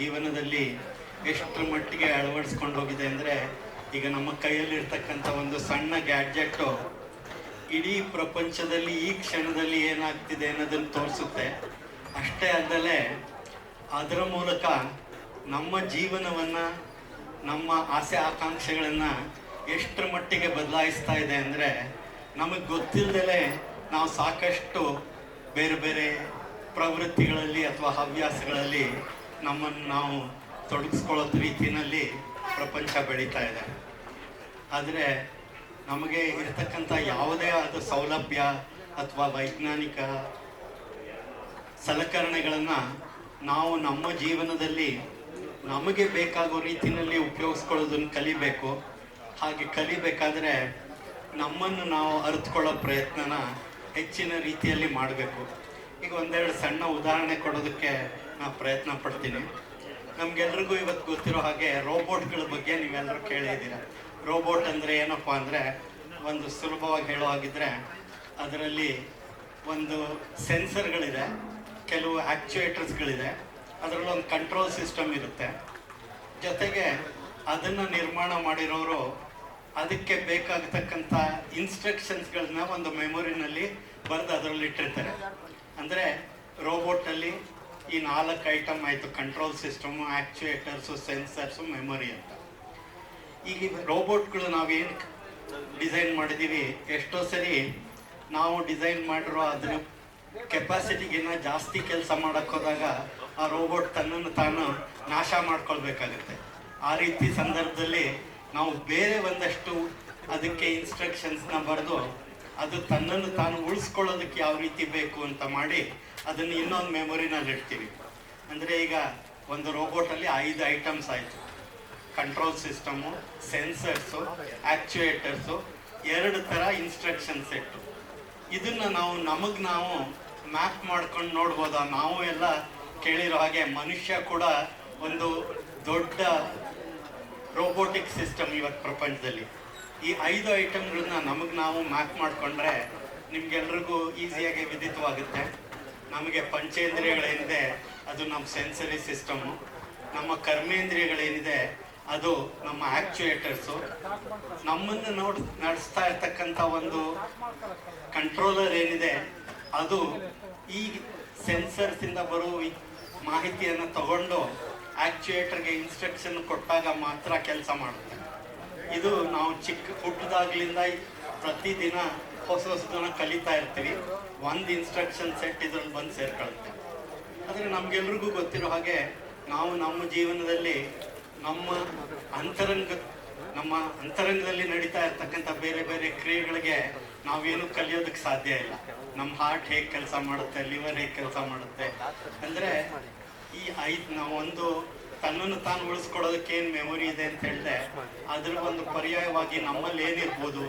ಜೀವನದಲ್ಲಿ ಎಷ್ಟರ ಮಟ್ಟಿಗೆ ಅಳವಡಿಸ್ಕೊಂಡು ಹೋಗಿದೆ ಅಂದರೆ ಈಗ ನಮ್ಮ ಕೈಯಲ್ಲಿರ್ತಕ್ಕಂಥ ಒಂದು ಸಣ್ಣ ಗ್ಯಾಡ್ಜೆಟ್ಟು ಇಡೀ ಪ್ರಪಂಚದಲ್ಲಿ ಈ ಕ್ಷಣದಲ್ಲಿ ಏನಾಗ್ತಿದೆ ಅನ್ನೋದನ್ನು ತೋರಿಸುತ್ತೆ. ಅಷ್ಟೇ ಅಲ್ಲದೆ ಅದರ ಮೂಲಕ ನಮ್ಮ ಜೀವನವನ್ನು, ನಮ್ಮ ಆಸೆ ಆಕಾಂಕ್ಷೆಗಳನ್ನು ಎಷ್ಟರ ಮಟ್ಟಿಗೆ ಬದಲಾಯಿಸ್ತಾ ಇದೆ ಅಂದರೆ ನಮಗೆ ಗೊತ್ತಿಲ್ಲದಲೇ ನಾವು ಸಾಕಷ್ಟು ಬೇರೆ ಬೇರೆ ಪ್ರವೃತ್ತಿಗಳಲ್ಲಿ ಅಥವಾ ಹವ್ಯಾಸಗಳಲ್ಲಿ ನಮ್ಮನ್ನು ನಾವು ತೊಡಗಿಸ್ಕೊಳ್ಳೋ ರೀತಿಯಲ್ಲಿ ಪ್ರಪಂಚ ಬೆಳೀತಾ ಇದೆ. ಆದರೆ ನಮಗೆ ಇರತಕ್ಕಂಥ ಯಾವುದೇ ಆದ ಸೌಲಭ್ಯ ಅಥವಾ ವೈಜ್ಞಾನಿಕ ಸಲಕರಣೆಗಳನ್ನು ನಾವು ನಮ್ಮ ಜೀವನದಲ್ಲಿ ನಮಗೆ ಬೇಕಾಗೋ ರೀತಿಯಲ್ಲಿ ಉಪಯೋಗಿಸ್ಕೊಳ್ಳೋದನ್ನು ಕಲಿಬೇಕು. ಹಾಗೆ ಕಲಿಬೇಕಾದ್ರೆ ನಮ್ಮನ್ನು ನಾವು ಅರಿತುಕೊಳ್ಳೋ ಪ್ರಯತ್ನನ ಹೆಚ್ಚಿನ ರೀತಿಯಲ್ಲಿ ಮಾಡಬೇಕು. ಈಗ ಒಂದೆರಡು ಸಣ್ಣ ಉದಾಹರಣೆ ಕೊಡೋದಕ್ಕೆ ನಾನು ಪ್ರಯತ್ನ ಪಡ್ತೀನಿ. ನಮ್ಗೆಲ್ರಿಗೂ ಇವತ್ತು ಗೊತ್ತಿರೋ ಹಾಗೆ ರೋಬೋಟ್ಗಳ ಬಗ್ಗೆ ನೀವೆಲ್ಲರೂ ಕೇಳಿದ್ದೀರ ರೋಬೋಟ್ ಅಂದರೆ ಏನಪ್ಪ ಅಂದರೆ ಒಂದು ಸುಲಭವಾಗಿ ಹೇಳೋ ಹಾಗಿದ್ರೆ ಅದರಲ್ಲಿ ಒಂದು ಸೆನ್ಸರ್ಗಳಿದೆ, ಕೆಲವು ಆ್ಯಕ್ಚುಯೇಟರ್ಸ್ಗಳಿದೆ ಅದರಲ್ಲಿ ಒಂದು ಕಂಟ್ರೋಲ್ ಸಿಸ್ಟಮ್ ಇರುತ್ತೆ. ಜೊತೆಗೆ ಅದನ್ನು ನಿರ್ಮಾಣ ಮಾಡಿರೋರು ಅದಕ್ಕೆ ಬೇಕಾಗತಕ್ಕಂಥ ಇನ್ಸ್ಟ್ರಕ್ಷನ್ಸ್ಗಳನ್ನ ಒಂದು ಮೆಮೊರಿನಲ್ಲಿ ಬರೆದು ಅದರಲ್ಲಿ ಇಟ್ಟಿರ್ತಾರೆ ಅಂದರೆ ರೋಬೋಟಲ್ಲಿ ಈ ನಾಲ್ಕು ಐಟಮ್ ಆಯಿತು control system actuators sensors memory ಅಂತ. ಈಗ ರೋಬೋಟ್ಗಳು ನಾವೇನು ಡಿಸೈನ್ ಮಾಡಿದ್ದೀವಿ ಎಷ್ಟೋ ಸರಿ ನಾವು ಡಿಸೈನ್ ಮಾಡಿರೋ ಅದ್ರ ಕೆಪಾಸಿಟಿಗಿನ್ನ ಜಾಸ್ತಿ ಕೆಲಸ ಮಾಡಕ್ಕೆ ಹೋದಾಗ ಆ ರೋಬೋಟ್ ತನ್ನನ್ನು ತಾನು ನಾಶ ಮಾಡ್ಕೊಳ್ಬೇಕಾಗತ್ತೆ. ಆ ರೀತಿ ಸಂದರ್ಭದಲ್ಲಿ ನಾವು ಬೇರೆ ಒಂದಷ್ಟು ಅದಕ್ಕೆ ಇನ್ಸ್ಟ್ರಕ್ಷನ್ಸ್ನ ಬರೆದು ಅದು ತನ್ನನ್ನು ತಾನು ಉಳಿಸ್ಕೊಳ್ಳೋದಕ್ಕೆ ಯಾವ ರೀತಿ ಬೇಕು ಅಂತ ಮಾಡಿ ಅದನ್ನು ಇನ್ನೊಂದು ಮೆಮೊರಿನಲ್ಲಿ ಇಡ್ತೀವಿ. ಅಂದರೆ ಈಗ ಒಂದು ರೋಬೋಟಲ್ಲಿ ಐದು ಐಟಮ್ಸ್ ಆಯಿತು. ಕಂಟ್ರೋಲ್ ಸಿಸ್ಟಮು ಸೆನ್ಸರ್ಸು ಆ್ಯಕ್ಚುಯೇಟರ್ಸು ಎರಡು ಥರ ಇನ್ಸ್ಟ್ರಕ್ಷನ್ ಸೆಟ್ಟು ಇದನ್ನು ನಾವು ನಮಗೆ ನಾವು ಮ್ಯಾಪ್ ಮಾಡ್ಕೊಂಡು ನೋಡ್ಬೋದಾ? ನಾವು ಎಲ್ಲ ಕೇಳಿರೋ ಹಾಗೆ ಮನುಷ್ಯ ಕೂಡ ಒಂದು ದೊಡ್ಡ ರೋಬೋಟಿಕ್ ಸಿಸ್ಟಮ್ ಇವತ್ತು ಪ್ರಪಂಚದಲ್ಲಿ. ಈ ಐದು ಐಟಮ್ಗಳನ್ನ ನಮಗೆ ನಾವು ಮ್ಯಾಪ್ ಮಾಡಿಕೊಂಡ್ರೆ ನಿಮ್ಗೆಲ್ರಿಗೂ ಈಸಿಯಾಗಿ ವಿದಿತವಾಗುತ್ತೆ. ನಮಗೆ ಪಂಚೇಂದ್ರಿಯಗಳೇನಿದೆ ಅದು ನಮ್ಮ ಸೆನ್ಸರಿ ಸಿಸ್ಟಮು ನಮ್ಮ ಕರ್ಮೇಂದ್ರಿಯಗಳೇನಿದೆ ಅದು ನಮ್ಮ ಆಕ್ಚುಯೇಟರ್ಸು ನಮ್ಮನ್ನು ನೋಡ್, ನಡೆಸ್ತಾ ಇರ್ತಕ್ಕಂಥ ಒಂದು ಕಂಟ್ರೋಲರ್ ಏನಿದೆ, ಅದು ಈ ಸೆನ್ಸರ್ಸಿಂದ ಬರೋ ಈ ಮಾಹಿತಿಯನ್ನು ತಗೊಂಡು ಆ್ಯಕ್ಚುಯೇಟರ್ಗೆ ಇನ್ಸ್ಟ್ರಕ್ಷನ್ ಕೊಟ್ಟಾಗ ಮಾತ್ರ ಕೆಲಸ ಮಾಡುತ್ತೆ. ಇದು ನಾವು ಚಿಕ್ಕ ಹುಟ್ಟದಾಗ್ಲಿಂದ ಪ್ರತಿದಿನ ಹೊಸ ಹೊಸದನ್ನ ಕಲಿತಾ ಇರ್ತೀವಿ. ಒಂದು ಇನ್ಸ್ಟ್ರಕ್ಷನ್ ಸೆಟ್ ಇದನ್ನು ಬಂದು ಸೇರ್ಕೊಳುತ್ತೆ. ಆದರೆ ನಮಗೆಲ್ರಿಗೂ ಗೊತ್ತಿರೋ ಹಾಗೆ ನಾವು ನಮ್ಮ ಜೀವನದಲ್ಲಿ ನಮ್ಮ ಅಂತರಂಗ, ನಮ್ಮ ಅಂತರಂಗದಲ್ಲಿ ನಡೀತಾ ಇರ್ತಕ್ಕಂಥ ಬೇರೆ ಬೇರೆ ಕ್ರಿಯೆಗಳಿಗೆ ನಾವೇನು ಕಲಿಯೋದಕ್ಕೆ ಸಾಧ್ಯ ಇಲ್ಲ. ನಮ್ಮ ಹಾರ್ಟ್ ಹೇಗೆ ಕೆಲಸ ಮಾಡುತ್ತೆ ಲಿವರ್ ಹೇಗೆ ಕೆಲಸ ಮಾಡುತ್ತೆ. ಅಂದರೆ ಈ ಐದು, ನಾವು ಒಂದು ತನ್ನನ್ನು ತಾನು ಉಳಿಸ್ಕೊಡೋದಕ್ಕೆ ಏನು ಮೆಮೊರಿ ಇದೆ ಅಂತ ಹೇಳಿದೆ ಅದರ ಒಂದು ಪರ್ಯಾಯವಾಗಿ ನಮ್ಮಲ್ಲಿ ಏನಿರ್ಬೋದು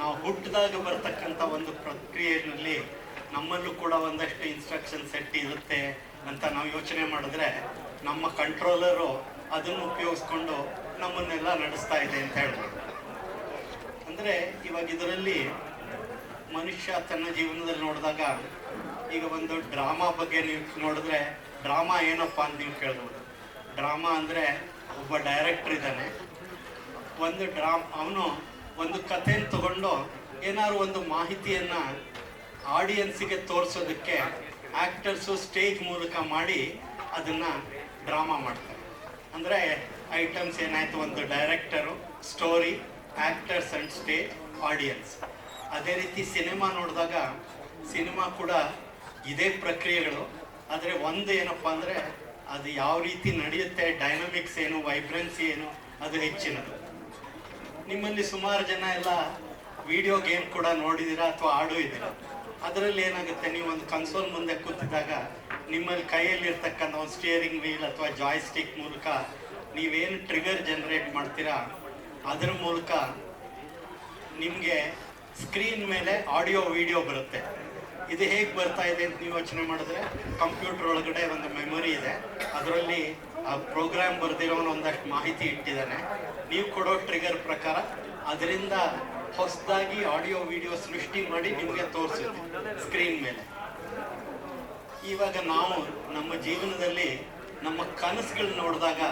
ನಾವು ಹುಟ್ಟಿದಾಗ ಬರ್ತಕ್ಕಂಥ ಒಂದು ಪ್ರಕ್ರಿಯೆಯಲ್ಲಿ ನಮ್ಮಲ್ಲೂ ಕೂಡ ಒಂದಷ್ಟು ಇನ್ಸ್ಟ್ರಕ್ಷನ್ ಸೆಟ್ ಇರುತ್ತೆ ಅಂತ ನಾವು ಯೋಚನೆ ಮಾಡಿದ್ರೆ ನಮ್ಮ ಕಂಟ್ರೋಲರು ಅದನ್ನು ಉಪಯೋಗಿಸ್ಕೊಂಡು ನಮ್ಮನ್ನೆಲ್ಲ ನಡೆಸ್ತಾ ಇದೆ ಅಂತ ಹೇಳ್ಬೋದು. ಅಂದರೆ ಇವಾಗ ಇದರಲ್ಲಿ ಮನುಷ್ಯ ತನ್ನ ಜೀವನದಲ್ಲಿ ನೋಡಿದಾಗ ಈಗ ಒಂದು ಡ್ರಾಮಾ ಬಗ್ಗೆ ನೀವು ನೋಡಿದ್ರೆ ಡ್ರಾಮಾ ಏನಪ್ಪ ಅಂತ ನೀವು ಕೇಳ್ಬೋದು. ಡ್ರಾಮಾ ಅಂದರೆ ಒಬ್ಬ ಡೈರೆಕ್ಟರ್ ಇದ್ದಾನೆ. ಒಂದು ಡ್ರಾಮ್ ಅವನು ಒಂದು ಕಥೆಯನ್ನು ತಗೊಂಡು ಏನಾದ್ರು ಒಂದು ಮಾಹಿತಿಯನ್ನು ಆಡಿಯನ್ಸಿಗೆ ತೋರಿಸೋದಕ್ಕೆ ಆ್ಯಕ್ಟರ್ಸು ಸ್ಟೇಜ್ ಮೂಲಕ ಮಾಡಿ ಅದನ್ನು ಡ್ರಾಮಾ ಮಾಡ್ತಾರೆ. ಅಂದರೆ ಐಟಮ್ಸ್ ಏನಾಯಿತು? ಒಂದು director, story actors and stage, audience. ಅದೇ ರೀತಿ ಸಿನಿಮಾ ನೋಡಿದಾಗ ಸಿನಿಮಾ ಕೂಡ ಇದೇ ಪ್ರಕ್ರಿಯೆಗಳು. ಆದರೆ ಒಂದು ಏನಪ್ಪ ಅಂದರೆ ಅದು ಯಾವ ರೀತಿ ನಡೆಯುತ್ತೆ, ಡೈನಮಿಕ್ಸ್ ಏನು, ವೈಬ್ರೆನ್ಸಿ ಏನು, ಅದು ಹೆಚ್ಚಿನದು. ನಿಮ್ಮಲ್ಲಿ ಸುಮಾರು ಜನ ಎಲ್ಲ ವಿಡಿಯೋ ಗೇಮ್ ಕೂಡ ನೋಡಿದ್ದೀರಾ ಅಥವಾ ಆಡೂ ಇದ್ದೀರಾ? ಅದರಲ್ಲಿ ಏನಾಗುತ್ತೆ, ನೀವು ಒಂದು ಕನ್ಸೋಲ್ ಮುಂದೆ ಕೂತಿದ್ದಾಗ ನಿಮ್ಮಲ್ಲಿ ಕೈಯಲ್ಲಿ ಇರ್ತಕ್ಕಂಥ ಒಂದು ಸ್ಟಿಯರಿಂಗ್ ವೀಲ್ ಅಥವಾ ಜಾಯ್ ಸ್ಟಿಕ್ ಮೂಲಕ ನೀವೇನು ಟ್ರಿಗರ್ ಜನರೇಟ್ ಮಾಡ್ತೀರಾ, ಅದರ ಮೂಲಕ ನಿಮಗೆ ಸ್ಕ್ರೀನ್ ಮೇಲೆ ಆಡಿಯೋ ವಿಡಿಯೋ ಬರುತ್ತೆ. ಇದು ಹೇಗೆ ಬರ್ತಾ ಇದೆ ಅಂತ ನೀವು ಯೋಚನೆ ಮಾಡಿದ್ರೆ ಕಂಪ್ಯೂಟರ್ ಒಳಗಡೆ ಒಂದು ಮೆಮೊರಿ ಇದೆ. ಅದರಲ್ಲಿ ಆ ಪ್ರೋಗ್ರಾಮ್ ಬರೆದಿರೋನು ಒಂದಷ್ಟು ಮಾಹಿತಿ ಇಟ್ಟಿದ್ದಾನೆ. ನೀವು ಕೊಡೋ ಟ್ರಿಗರ್ ಪ್ರಕಾರ, ಅದರಿಂದ ಹೊಸದಾಗಿ ಆಡಿಯೋ ವಿಡಿಯೋ ಸೃಷ್ಟಿ ಮಾಡಿ ನಿಮಗೆ ತೋರಿಸುತ್ತೆ ಸ್ಕ್ರೀನ್ ಮೇಲೆ. ಇವಾಗ ನಾವು ನಮ್ಮ ಜೀವನದಲ್ಲಿ ನಮ್ಮ ಕನಸುಗಳನ್ನ ನೋಡಿದಾಗ,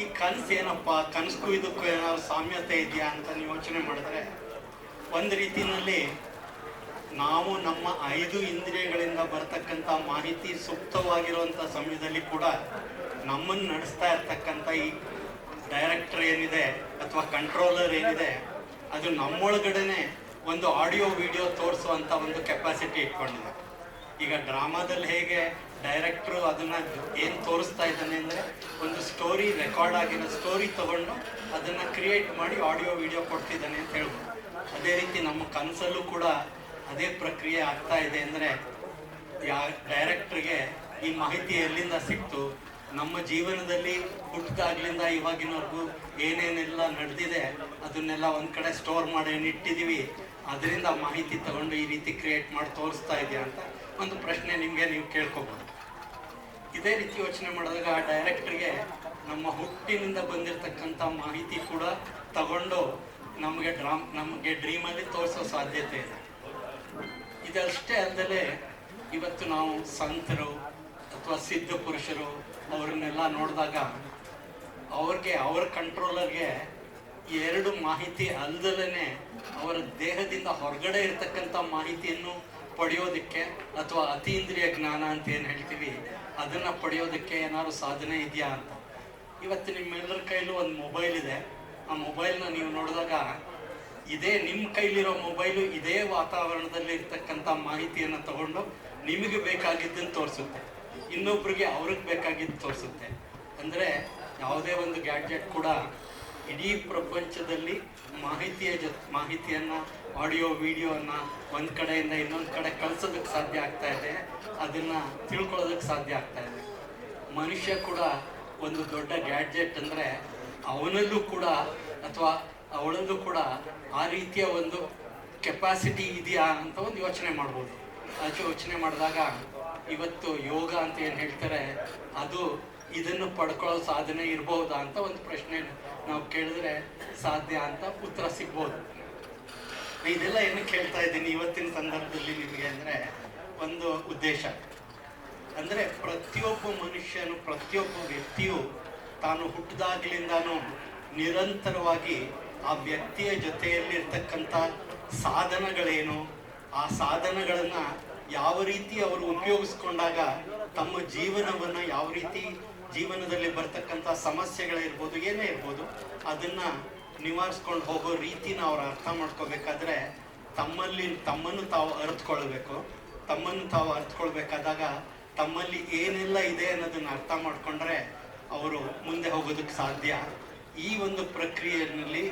ಈ ಕನಸು ಏನಪ್ಪ, ಕನಸಿಗೂ ಇದಕ್ಕೂ ಏನಾದ್ರು ಸಾಮ್ಯತೆ ಇದೆಯಾ ಅಂತ ಯೋಚನೆ ಮಾಡಿದ್ರೆ, ಒಂದು ರೀತಿಯಲ್ಲಿ ನಾವು ನಮ್ಮ ಐದು ಇಂದ್ರಿಯಗಳಿಂದ ಬರ್ತಕ್ಕಂಥ ಮಾಹಿತಿ ಸೂಕ್ತವಾಗಿರುವಂಥ ಸಮಯದಲ್ಲಿ ಕೂಡ ನಮ್ಮನ್ನು ನಡೆಸ್ತಾ ಇರ್ತಕ್ಕಂಥ ಈ ಡೈರೆಕ್ಟರ್ ಏನಿದೆ ಅಥವಾ ಕಂಟ್ರೋಲರ್ ಏನಿದೆ ಅದು ನಮ್ಮೊಳಗಡೆನೆ ಒಂದು ಆಡಿಯೋ ವಿಡಿಯೋ ತೋರಿಸುವಂಥ ಒಂದು ಕೆಪಾಸಿಟಿ ಇಟ್ಕೊಂಡಿದೆ. ಈಗ ಡ್ರಾಮಾದಲ್ಲಿ ಹೇಗೆ ಡೈರೆಕ್ಟ್ರು ಅದನ್ನ ಏನು ತೋರಿಸ್ತಾ ಇದ್ದಾನೆ ಅಂದರೆ ಒಂದು ಸ್ಟೋರಿ ರೆಕಾರ್ಡ್ ಆಗಿರೋ ಸ್ಟೋರಿ ತಗೊಂಡು ಅದನ್ನ ಕ್ರಿಯೇಟ್ ಮಾಡಿ ಆಡಿಯೋ ವಿಡಿಯೋ ಕೊಡ್ತಿದ್ದಾನೆ ಅಂತ ಹೇಳ್ಬೋದು. ಅದೇ ರೀತಿ ನಮ್ಮ ಕನಸಲ್ಲೂ ಕೂಡ ಅದೇ ಪ್ರಕ್ರಿಯೆ ಆಗ್ತಾ ಇದೆ ಅಂದರೆ ಯಾ ಡೈರೆಕ್ಟ್ರಿಗೆ ಈ ಮಾಹಿತಿ ಎಲ್ಲಿಂದ ಸಿಕ್ತು? ನಮ್ಮ ಜೀವನದಲ್ಲಿ ಹುಟ್ಟಿದಾಗ್ಲಿಂದ ಇವಾಗಿನವರೆಗೂ ಏನೇನೆಲ್ಲ ನಡೆದಿದೆ, ಅದನ್ನೆಲ್ಲ ಒಂದು ಕಡೆ ಸ್ಟೋರ್ ಮಾಡಿ ನಿಟ್ಟಿದೀವಿ ಅದರಿಂದ ಮಾಹಿತಿ ತಗೊಂಡು ಈ ರೀತಿ ಕ್ರಿಯೇಟ್ ಮಾಡಿ ತೋರಿಸ್ತಾ ಇದೆಯಾ ಅಂತ ಒಂದು ಪ್ರಶ್ನೆ ನಿಮಗೆ ನೀವು ಕೇಳ್ಕೊಬೋದು. ಇದೇ ರೀತಿ ಯೋಚನೆ ಮಾಡಿದಾಗ ಆ ಡೈರೆಕ್ಟ್ರಿಗೆ ನಮ್ಮ ಹುಟ್ಟಿನಿಂದ ಬಂದಿರತಕ್ಕಂಥ ಮಾಹಿತಿ ಕೂಡ ತಗೊಂಡು ನಮಗೆ ಡ್ರಾಮ್, ನಮಗೆ ಡ್ರೀಮಲ್ಲಿ ತೋರಿಸೋ ಸಾಧ್ಯತೆ ಇದೆ. ಇದಷ್ಟೇ ಅಲ್ಲದೆ ಇವತ್ತು ನಾವು ಸಂತರು ಅಥವಾ ಸಿದ್ಧ ಪುರುಷರು ಅವ್ರನ್ನೆಲ್ಲ ನೋಡಿದಾಗ ಅವ್ರಿಗೆ ಅವ್ರ ಕಂಟ್ರೋಲರ್ಗೆ ಎರಡು ಮಾಹಿತಿ ಅಲ್ದಲೇ ಅವರ ದೇಹದಿಂದ ಹೊರಗಡೆ ಇರತಕ್ಕಂಥ ಮಾಹಿತಿಯನ್ನು ಪಡೆಯೋದಕ್ಕೆ ಅಥವಾ ಅತೀಂದ್ರಿಯ ಜ್ಞಾನ ಅಂತ ಏನು ಹೇಳ್ತೀವಿ, ಅದನ್ನು ಪಡೆಯೋದಕ್ಕೆ ಏನಾದ್ರು ಸಾಧನೆ ಇದೆಯಾ ಅಂತ. ಇವತ್ತು ನಿಮ್ಮೆಲ್ಲರ ಕೈಲೂ ಒಂದು ಮೊಬೈಲ್ ಇದೆ. ಆ ಮೊಬೈಲ್ನ ನೀವು ನೋಡಿದಾಗ ಇದೇ ನಿಮ್ಮ ಕೈಲಿರೋ ಮೊಬೈಲು ಇದೇ ವಾತಾವರಣದಲ್ಲಿ ಇರ್ತಕ್ಕಂಥ ಮಾಹಿತಿಯನ್ನು ತಗೊಂಡು ನಿಮಗೆ ಬೇಕಾಗಿದ್ದನ್ನು ತೋರಿಸುತ್ತೆ. ಇನ್ನೊಬ್ರಿಗೆ ಅವ್ರಿಗೆ ಬೇಕಾಗಿದ್ದು ತೋರಿಸುತ್ತೆ. ಅಂದರೆ ಯಾವುದೇ ಒಂದು ಗ್ಯಾಡ್ಜೆಟ್ ಕೂಡ ಇಡೀ ಪ್ರಪಂಚದಲ್ಲಿ ಮಾಹಿತಿಯ ಜೊ ಮಾಹಿತಿಯನ್ನು, ಆಡಿಯೋ ವಿಡಿಯೋವನ್ನು ಒಂದು ಕಡೆಯಿಂದ ಇನ್ನೊಂದು ಕಡೆ ಕಳ್ಸೋದಕ್ಕೆ ಸಾಧ್ಯ ಆಗ್ತಾ ಇದೆ. ಅದನ್ನು ತಿಳ್ಕೊಳ್ಳೋದಕ್ಕೆ ಸಾಧ್ಯ ಆಗ್ತಾ ಇದೆ. ಮನುಷ್ಯ ಕೂಡ ಒಂದು ದೊಡ್ಡ ಗ್ಯಾಡ್ಜೆಟ್ ಅಂದರೆ ಅವನಲ್ಲೂ ಕೂಡ ಅಥವಾ ಅವಳಲ್ಲೂ ಕೂಡ ಆ ರೀತಿಯ ಒಂದು ಕೆಪಾಸಿಟಿ ಇದೆಯಾ ಅಂತ ಒಂದು ಯೋಚನೆ ಮಾಡ್ಬೋದು. ಅದು ಯೋಚನೆ ಮಾಡಿದಾಗ ಇವತ್ತು ಯೋಗ ಅಂತ ಏನು ಹೇಳ್ತಾರೆ, ಅದು ಇದನ್ನು ಪಡ್ಕೊಳ್ಳೋ ಸಾಧನೆ ಇರ್ಬೋದಾ ಅಂತ ಒಂದು ಪ್ರಶ್ನೆ ನಾವು ಕೇಳಿದ್ರೆ ಸಾಧ್ಯ ಅಂತ ಉತ್ತರ ಸಿಗ್ಬೋದು. ಇದೆಲ್ಲ ಏನು ಹೇಳ್ತಾ ಇದ್ದೀನಿ ಇವತ್ತಿನ ಸಂದರ್ಭದಲ್ಲಿ ನಿಮಗೆ ಅಂದರೆ ಒಂದು ಉದ್ದೇಶ. ಅಂದರೆ ಪ್ರತಿಯೊಬ್ಬ ಮನುಷ್ಯನು, ಪ್ರತಿಯೊಬ್ಬ ವ್ಯಕ್ತಿಯು ತಾನು ಹುಟ್ಟಿದಾಗಲಿಂದಾನು ನಿರಂತರವಾಗಿ ಆ ವ್ಯಕ್ತಿಯ ಜೊತೆಯಲ್ಲಿರ್ತಕ್ಕಂಥ ಸಾಧನಗಳೇನು, ಆ ಸಾಧನಗಳನ್ನು ಯಾವ ರೀತಿ ಅವರು ಉಪಯೋಗಿಸ್ಕೊಂಡಾಗ ತಮ್ಮ ಜೀವನವನ್ನು ಯಾವ ರೀತಿ ಜೀವನದಲ್ಲಿ ಬರ್ತಕ್ಕಂಥ ಸಮಸ್ಯೆಗಳಿರ್ಬೋದು, ಏನೇ ಇರ್ಬೋದು, ಅದನ್ನು ನಿವಾರಿಸ್ಕೊಂಡು ಹೋಗೋ ರೀತಿನ ಅವ್ರು ಅರ್ಥ ಮಾಡ್ಕೋಬೇಕಾದ್ರೆ ತಮ್ಮಲ್ಲಿ, ತಮ್ಮನ್ನು ತಾವು ಅರ್ಥಕೊಳ್ಬೇಕು ತಮ್ಮನ್ನು ತಾವು ಅರ್ಥಕೊಳ್ಬೇಕಾದಾಗ ತಮ್ಮಲ್ಲಿ ಏನೆಲ್ಲ ಇದೆ ಅನ್ನೋದನ್ನು ಅರ್ಥ ಮಾಡಿಕೊಂಡ್ರೆ ಅವರು ಮುಂದೆ ಹೋಗೋದಕ್ಕೆ ಸಾಧ್ಯ. ಈ ಒಂದು ಪ್ರಕ್ರಿಯೆಯಲ್ಲಿ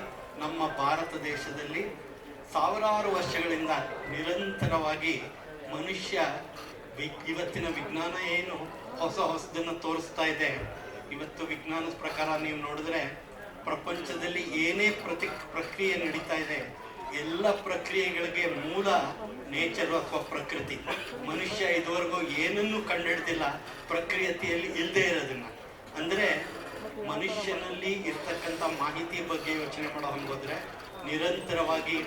ನಮ್ಮ ಭಾರತ ದೇಶದಲ್ಲಿ ಸಾವಿರಾರು ವರ್ಷಗಳಿಂದ ನಿರಂತರವಾಗಿ ಮನುಷ್ಯ ಇವತ್ತಿನ ವಿಜ್ಞಾನ ಏನು? ಹೊಸ ಹೊಸದನ್ನು ತೋರಿಸ್ತಾ ಇದೆ. ಇವತ್ತು ವಿಜ್ಞಾನದ ಪ್ರಕಾರ ನೀವು ನೋಡಿದ್ರೆ ಪ್ರಪಂಚದಲ್ಲಿ ಏನೇ ಪ್ರತಿ ಪ್ರಕ್ರಿಯೆ ನಡೀತಾ ಇದೆ, ಎಲ್ಲ ಪ್ರಕ್ರಿಯೆಗಳಿಗೆ ಮೂಲ ನೇಚರ್ ಅಥವಾ ಪ್ರಕೃತಿ. ಮನುಷ್ಯ ಇದುವರೆಗೂ ಏನನ್ನೂ ಕಂಡುಹಿಡ್ದಿಲ್ಲ ಪ್ರಕ್ರಿಯತೆಯಲ್ಲಿ ಇಲ್ಲದೆ ಇರೋದನ್ನ. ಅಂದ್ರೆ ಮನುಷ್ಯನಲ್ಲಿ ಇರ್ತಕ್ಕಂಥ ಮಾಹಿತಿ ಬಗ್ಗೆ ಯೋಚನೆ ಮಾಡೋ ಹಂಗೋದ್ರೆ ನಿರಂತರವಾಗಿ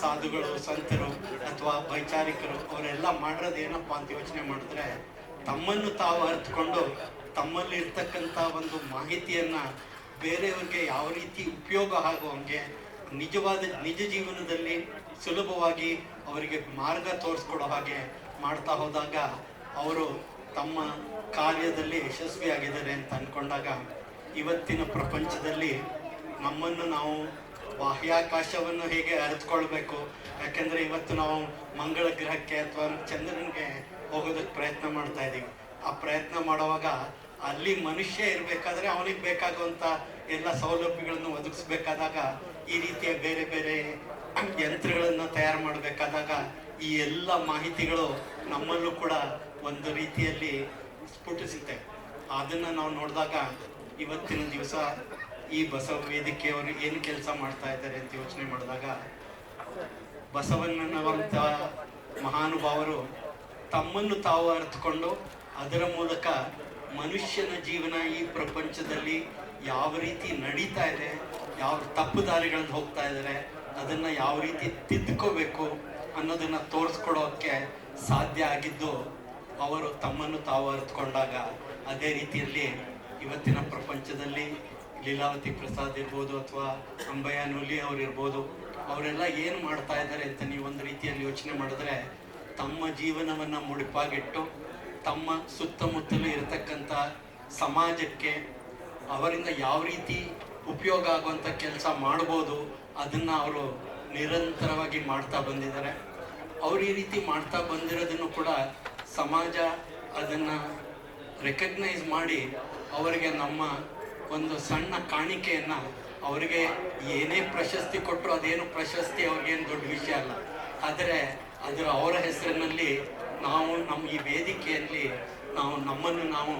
ಸಾಧುಗಳು, ಸಂತರು ಅಥವಾ ವೈಚಾರಿಕರು, ಅವರೆಲ್ಲ ಮಾಡಿರೋದು ಏನಪ್ಪ ಅಂತ ಯೋಚನೆ ಮಾಡಿದ್ರೆ ತಮ್ಮನ್ನು ತಾವು ಅರ್ಥಕೊಂಡು ತಮ್ಮಲ್ಲಿ ಇರ್ತಕ್ಕಂಥ ಒಂದು ಮಾಹಿತಿಯನ್ನು ಬೇರೆಯವ್ರಿಗೆ ಯಾವ ರೀತಿ ಉಪಯೋಗ ಆಗುವಂಗೆ ನಿಜವಾದ ನಿಜ ಜೀವನದಲ್ಲಿ ಸುಲಭವಾಗಿ ಅವರಿಗೆ ಮಾರ್ಗ ತೋರಿಸ್ಕೊಡೋ ಹಾಗೆ ಮಾಡ್ತಾ ಹೋದಾಗ ಅವರು ತಮ್ಮ ಕಾರ್ಯದಲ್ಲಿ ಯಶಸ್ವಿಯಾಗಿದ್ದಾರೆ ಅಂತ ಅಂದ್ಕೊಂಡಾಗ ಇವತ್ತಿನ ಪ್ರಪಂಚದಲ್ಲಿ ನಮ್ಮನ್ನು ನಾವು ಬಾಹ್ಯಾಕಾಶವನ್ನು ಹೇಗೆ ಅರಿತುಕೊಳ್ಬೇಕು? ಯಾಕೆಂದ್ರೆ ಇವತ್ತು ನಾವು ಮಂಗಳ ಗ್ರಹಕ್ಕೆ ಅಥವಾ ಚಂದ್ರನಿಗೆ ಹೋಗೋದಕ್ಕೆ ಪ್ರಯತ್ನ ಮಾಡ್ತಾ ಇದ್ದೀವಿ. ಆ ಪ್ರಯತ್ನ ಮಾಡುವಾಗ ಅಲ್ಲಿ ಮನುಷ್ಯ ಇರಬೇಕಾದ್ರೆ ಅವನಿಗೆ ಬೇಕಾಗುವಂತ ಎಲ್ಲ ಸೌಲಭ್ಯಗಳನ್ನು ಒದಗಿಸ್ಬೇಕಾದಾಗ, ಈ ರೀತಿಯ ಬೇರೆ ಬೇರೆ ಯಂತ್ರಗಳನ್ನು ತಯಾರು ಮಾಡಬೇಕಾದಾಗ ಈ ಎಲ್ಲ ಮಾಹಿತಿಗಳು ನಮ್ಮಲ್ಲೂ ಕೂಡ ಒಂದು ರೀತಿಯಲ್ಲಿ ಸ್ಫುಟಿಸುತ್ತೆ. ಅದನ್ನ ನಾವು ನೋಡಿದಾಗ ಇವತ್ತಿನ ದಿವಸ ಈ ಬಸವ ವೇದಿಕೆಯವರು ಏನು ಕೆಲಸ ಮಾಡ್ತಾ ಇದ್ದಾರೆ ಅಂತ ಯೋಚನೆ ಮಾಡಿದಾಗ ಬಸವಣ್ಣನವರಂತಹ ಮಹಾನುಭಾವರು ತಮ್ಮನ್ನು ತಾವು ಅರ್ಥಕೊಂಡು ಅದರ ಮೂಲಕ ಮನುಷ್ಯನ ಜೀವನ ಈ ಪ್ರಪಂಚದಲ್ಲಿ ಯಾವ ರೀತಿ ನಡೀತಾ ಇದೆ, ಯಾವ ತಪ್ಪು ದಾರಿಗಳನ್ನು ಹೋಗ್ತಾ ಇದ್ದಾರೆ, ಅದನ್ನು ಯಾವ ರೀತಿ ತಿದ್ದುಕೋಬೇಕು ಅನ್ನೋದನ್ನು ತೋರಿಸ್ಕೊಡೋಕ್ಕೆ ಸಾಧ್ಯ ಆಗಿದ್ದು, ಅವರು ತಮ್ಮನ್ನು ತಾವು ಅರ್ಥಕೊಂಡಾಗ ಅದೇ ರೀತಿಯಲ್ಲಿ ಇವತ್ತಿನ ಪ್ರಪಂಚದಲ್ಲಿ ಲೀಲಾವತಿ ಪ್ರಸಾದ್ ಇರ್ಬೋದು ಅಥವಾ ಅಂಬಯ್ಯ ನೂಲಿ ಅವರಿರ್ಬೋದು, ಅವರೆಲ್ಲ ಏನು ಮಾಡ್ತಾ ಇದ್ದಾರೆ ಅಂತ ನೀವು ಒಂದು ರೀತಿಯಲ್ಲಿ ಯೋಚನೆ ಮಾಡಿದ್ರೆ ತಮ್ಮ ಜೀವನವನ್ನು ಮುಡಿಪಾಗಿಟ್ಟು ತಮ್ಮ ಸುತ್ತಮುತ್ತಲು ಇರತಕ್ಕಂಥ ಸಮಾಜಕ್ಕೆ ಅವರಿಂದ ಯಾವ ರೀತಿ ಉಪಯೋಗ ಆಗುವಂಥ ಕೆಲಸ ಮಾಡ್ಬೋದು ಅದನ್ನು ಅವರು ನಿರಂತರವಾಗಿ ಮಾಡ್ತಾ ಬಂದಿದ್ದಾರೆ. ಅವ್ರು ಈ ರೀತಿ ಮಾಡ್ತಾ ಬಂದಿರೋದನ್ನು ಕೂಡ ಸಮಾಜ ಅದನ್ನು ರೆಕಗ್ನೈಸ್ ಮಾಡಿ ಅವರಿಗೆ ನಮ್ಮ ಒಂದು ಸಣ್ಣ ಕಾಣಿಕೆಯನ್ನು ಅವರಿಗೆ ಏನೇ ಪ್ರಶಸ್ತಿ ಕೊಟ್ಟರು ಅದೇನು ಪ್ರಶಸ್ತಿ ಅವ್ರಿಗೇನು ದೊಡ್ಡ ವಿಷಯ ಅಲ್ಲ. ಆದರೆ ಅದರ ಅವರ ಹೆಸರಿನಲ್ಲಿ ನಾವು ನಮ್ಮ ಈ ವೇದಿಕೆಯಲ್ಲಿ ನಾವು ನಮ್ಮನ್ನು ನಾವು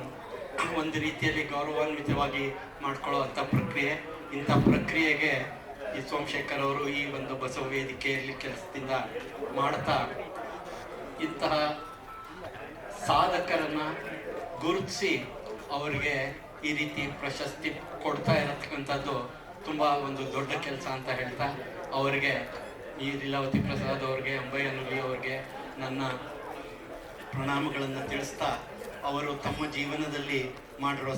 ಒಂದು ರೀತಿಯಲ್ಲಿ ಗೌರವಾನ್ವಿತವಾಗಿ ಮಾಡ್ಕೊಳ್ಳುವಂಥ ಪ್ರಕ್ರಿಯೆ, ಇಂಥ ಪ್ರಕ್ರಿಯೆಗೆ ಈ ಸೋಮಶೇಖರ್ ಅವರು ಈ ಒಂದು ಬಸವ ವೇದಿಕೆಯಲ್ಲಿ ಕೆಲಸದಿಂದ ಮಾಡ್ತಾ ಇಂತಹ ಸಾಧಕರನ್ನು ಗುರುತಿಸಿ ಅವರಿಗೆ ಈ ರೀತಿ ಪ್ರಶಸ್ತಿ ಕೊಡ್ತಾ ಇರತಕ್ಕಂಥದ್ದು ತುಂಬ ಒಂದು ದೊಡ್ಡ ಕೆಲಸ ಅಂತ ಹೇಳ್ತಾ ಅವರಿಗೆ ಈ ಲೀಲಾವತಿ ಪ್ರಸಾದ್ ಅವ್ರಿಗೆ ಅಂಬಯ್ಯ ನುಲಿ ಅವ್ರಿಗೆ ನನ್ನ ಪ್ರಣಾಮಗಳನ್ನು ತಿಳಿಸ್ತಾ ಅವರು ತಮ್ಮ ಜೀವನದಲ್ಲಿ ಮಾಡಿರೋ